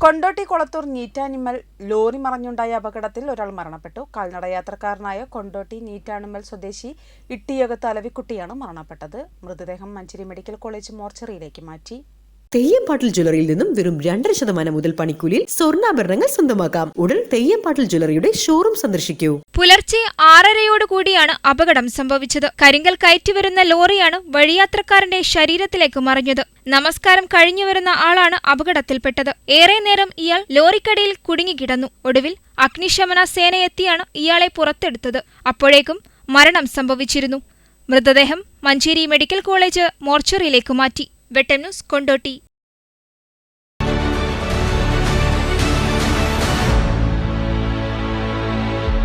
Kondotty Kolathur നീറ്റാനിമൽ lorry മറഞ്ഞുണ്ടായ അപകടത്തിൽ ഒരാൾ മരണപ്പെട്ടു. കാൽനട യാത്രക്കാരനായ കൊണ്ടോട്ടി നീറ്റാനിമൽ സ്വദേശി ഇട്ടിയകത്ത് അലവിക്കുട്ടിയാണ് മരണപ്പെട്ടത്. മൃതദേഹം മഞ്ചേരി മെഡിക്കൽ കോളേജ് മോർച്ചറിയിലേക്ക് മാറ്റി. തെയ്യംപാട്ടിൽ ജ്വല്ലറിയിൽ നിന്നും വെറും രണ്ടര ശതമാനം മുതൽ പണിക്കൂലിയിൽ സ്വർണാഭരണങ്ങൾ സ്വന്തമാക്കാം. ഉടൻ തെയ്യംപാട്ടിൽ ജ്വല്ലറിയുടെ ഷോറൂം സന്ദർശിക്കൂ. പുലർച്ചെ ആറരയോടുകൂടിയാണ് അപകടം സംഭവിച്ചത്. കരിങ്കൽ കയറ്റിവരുന്ന ലോറിയാണ് വഴിയാത്രക്കാരന്റെ ശരീരത്തിലേക്ക് മറിഞ്ഞത്. നമസ്കാരം കഴിഞ്ഞു വരുന്ന ആളാണ് അപകടത്തിൽപ്പെട്ടത്. ഏറെ നേരം ഇയാൾ ലോറിക്കടിയിൽ കുടുങ്ങിക്കിടന്നു. ഒടുവിൽ അഗ്നിശമന സേനയെത്തിയാണ് ഇയാളെ പുറത്തെടുത്തത്. അപ്പോഴേക്കും മരണം സംഭവിച്ചിരുന്നു. മൃതദേഹം മഞ്ചേരി മെഡിക്കൽ കോളേജ് മോർച്ചറിയിലേക്ക് മാറ്റി. വെട്ടം ന്യൂസ് കൊണ്ടോട്ടി